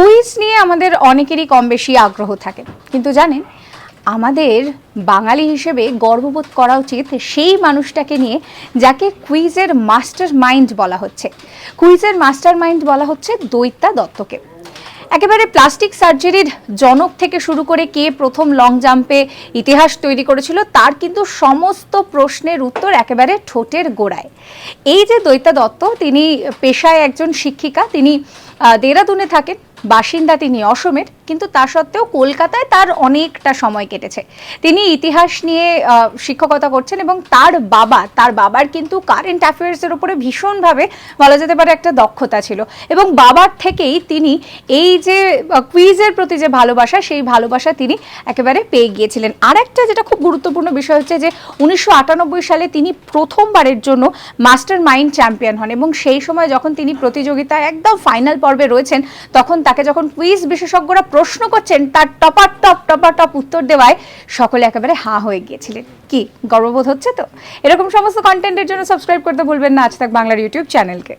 Quiz নিয়ে আমাদের অনেকেরই কম বেশি আগ্রহ থাকে। কিন্তু জানেন, আমাদের বাঙালি হিসেবে গর্ববোধ করা উচিত সেই মানুষটাকে নিয়ে যাকে কুইজের মাস্টার মাইন্ড বলা হচ্ছে। কুইজের মাস্টার মাইন্ড বলা হচ্ছে দৈত্যা দত্তকে। একেবারে প্লাস্টিক সার্জারির জনক থেকে শুরু করে কে প্রথম লং জাম্পে ইতিহাস তৈরি করেছিল, তার কিন্তু সমস্ত প্রশ্নের উত্তর একেবারে ঠোঁটের গোড়ায়। এই যে দৈত্যা দত্ত, তিনি পেশায় একজন শিক্ষিকা, তিনি দেরাদুনে থাকেন বাসিন্দা তিনি অসমের, কিন্তু তা সত্ত্বেও কলকাতায় তার অনেকটা সময় কেটেছে। তিনি ইতিহাস নিয়ে শিক্ষকতা করছেন এবং তার বাবা, তার বাবার কিন্তু কারেন্ট অ্যাফেয়ার্সের উপরে ভীষণভাবে বলা যেতে পারে একটা দক্ষতা ছিল। এবং বাবার থেকেই তিনি এই যে কুইজের প্রতি যে ভালোবাসা, সেই ভালোবাসা তিনি একেবারে পেয়ে গিয়েছিলেন। আর একটা যেটা খুব গুরুত্বপূর্ণ বিষয় হচ্ছে যে, উনিশশো আটানব্বই সালে তিনি প্রথমবারের জন্য মাস্টার মাইন্ড চ্যাম্পিয়ন হন এবং সেই সময় যখন তিনি প্রতিযোগিতায় একদম ফাইনাল পর্বে রয়েছেন, তখন তাকে যখন কুইজ বিশেষজ্ঞরা প্রশ্ন করছেন, তার টপার টপ টপার টপ উত্তর দেওয়ায় সকলে একেবারে হা হয়ে গিয়েছিলেন। কি গর্ববোধ হচ্ছে তো? এরকম সমস্ত কন্টেন্টের জন্য সাবস্ক্রাইব করতে ভুলবেন না। আজ তাক বাংলার ইউটিউব চ্যানেলকে